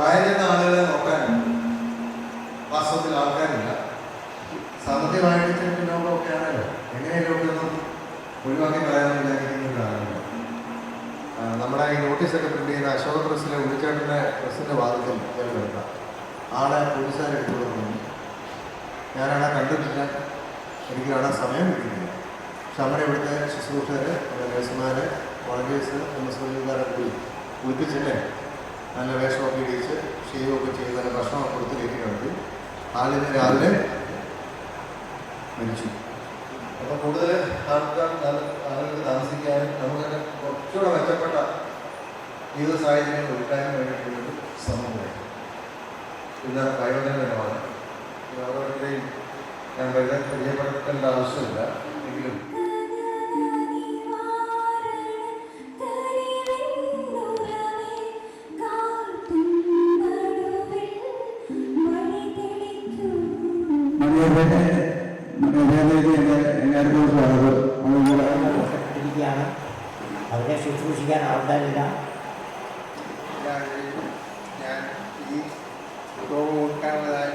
പ്രായം ആളുകളെ നോക്കാനുണ്ട് വാസ്തവത്തിൽ ആൾക്കാരില്ല. സാമ്പത്തികമായിട്ട് ഇച്ചിരി പിന്നോക്കമൊക്കെ ആണല്ലോ. ഒഴിവാക്കി പറയാനുള്ള നമ്മുടെ ഈ നോട്ടീസൊക്കെ പ്രിന്റ് ചെയ്യുന്ന അശോക പ്രസ്സിലെ ഉണ്ണിച്ചേട്ടന്റെ പ്രസ്സിന്റെ വാദത്തിൽ കയറി ആളെ പോലീസുകാരെ എടുത്തു കൊടുക്കുന്നു ഞാനാളെ കണ്ടിട്ടില്ല. എനിക്ക് കാണാൻ സമയം കിട്ടുന്നില്ല പക്ഷെ നമ്മുടെ ഇവിടുത്തെ ശുശ്രൂഷകർ നഴ്സുമാർ വോളണ്ടിയേഴ്സ് എം എസ് കൂടി കുളിപ്പിച്ചില്ലേ? നല്ല വേഷമൊക്കെ ഇടിച്ച് ഷെയ്വൊക്കെ ചെയ്ത് നല്ല ഭക്ഷണമൊക്കെ കൊടുത്ത് കയറ്റി കിടത്തി ആളിന് രാവിലെ മരിച്ചു. അപ്പം കൂടുതൽ ആൾക്കാർ ആളുകൾക്ക് താമസിക്കാനും നമുക്കൊക്കെ കുറച്ചുകൂടെ മെച്ചപ്പെട്ട ജീവിത സാഹചര്യങ്ങൾ ഒരുക്കാനും വേണ്ടിയിട്ടുള്ളൊരു സമൂഹമായി ഇന്ന് വയോജനമാണ് ഓരോരുത്തരെയും ഞാൻ പരിചയ പരിചയപ്പെടുത്തേണ്ട ആവശ്യമില്ല. എങ്കിലും ഇരിക്കുകയാണ്. അവരെ ശുശ്രൂഷിക്കാൻ ആൾക്കാരില്ല. ഞാൻ ഈ രോഗം കൊടുക്കാനുള്ളതായി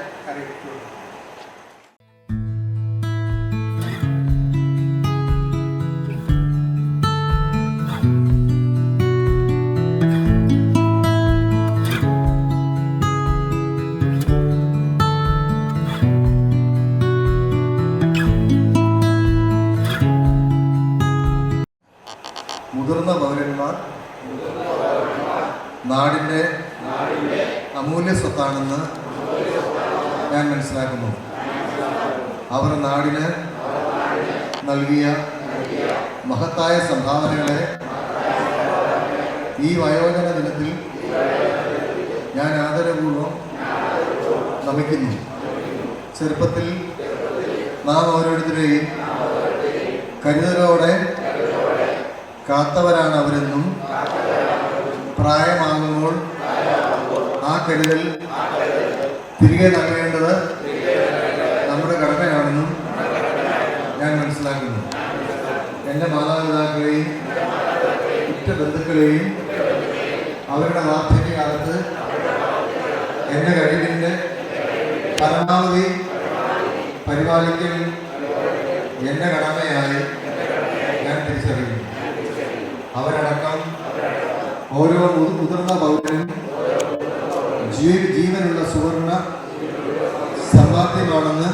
മുതിർന്ന പൗരന്മാർ നാടിന്റെ അമൂല്യ സ്വത്താണെന്ന് ഞാൻ മനസ്സിലാക്കുന്നു. അവർ നാടിന് നൽകിയ മഹത്തായ സംഭാവനകളെ ഈ വയോജന ദിനത്തിൽ ഞാൻ ആദരപൂർവം നമിക്കുന്നു. ചെറുപ്പത്തിൽ നാം ഓരോരുത്തരെയും കരുതലോടെ കാത്തവരാണ് അവരെന്നും പ്രായമാകുമ്പോൾ ആ കരുതൽ തിരികെ നൽകേണ്ടത് നമ്മുടെ കടമയാണെന്നും ഞാൻ മനസ്സിലാക്കുന്നു. എന്റെ മാതാപിതാക്കളെയും ഉറ്റ ബന്ധുക്കളെയും അവരുടെ വാർദ്ധക്യകാലത്ത് എന്റെ കഴിവിന്റെ പരമാവധി പരിപാലിക്കൽ എന്റെ കടമയായി അവരടക്കം ഓരോ മുതിർന്ന പൗരനും ജീവനുള്ള സുവർണ സമ്പാദ്യമാണെന്ന്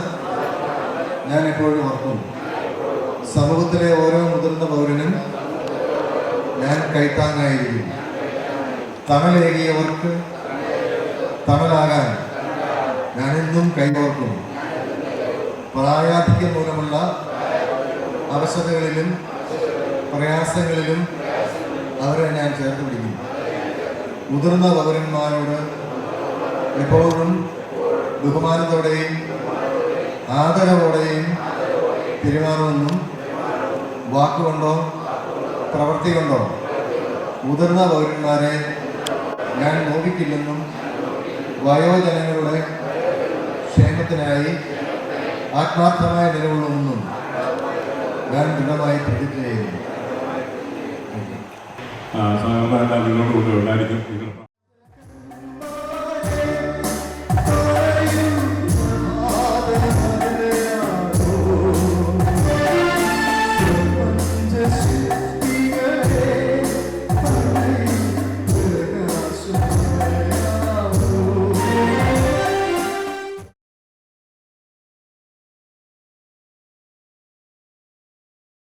ഞാൻ എപ്പോഴും ഓർക്കുന്നു. സമൂഹത്തിലെ ഓരോ മുതിർന്ന പൗരനും ഞാൻ കൈത്താങ്ങായിരിക്കും തണലേകിയവർക്ക് തണലാകാൻ ഞാനെന്നും കൈകോർക്കും പ്രായാധിക്യം മൂലമുള്ള അവശതകളിലും പ്രയാസങ്ങളിലും അവരെ ഞാൻ ചേർത്ത് പിടിക്കും. മുതിർന്ന പൗരന്മാരോട് എപ്പോഴും ബഹുമാനത്തോടെയും ആദരവോടെയും പെരുമാറുമെന്നും വാക്കുകൊണ്ടോ പ്രവൃത്തി കൊണ്ടോ മുതിർന്ന പൗരന്മാരെ ഞാൻ നോക്കിക്കില്ലെന്നും വയോജനങ്ങളുടെ ക്ഷേമത്തിനായി ആത്മാർത്ഥമായ നിലകൊള്ളുമെന്നും ഞാൻ ദൃഢമായി പ്രതിജ്ഞ ചെയ്യുന്നു. നിങ്ങളോട് ഉണ്ടായിരിക്കും.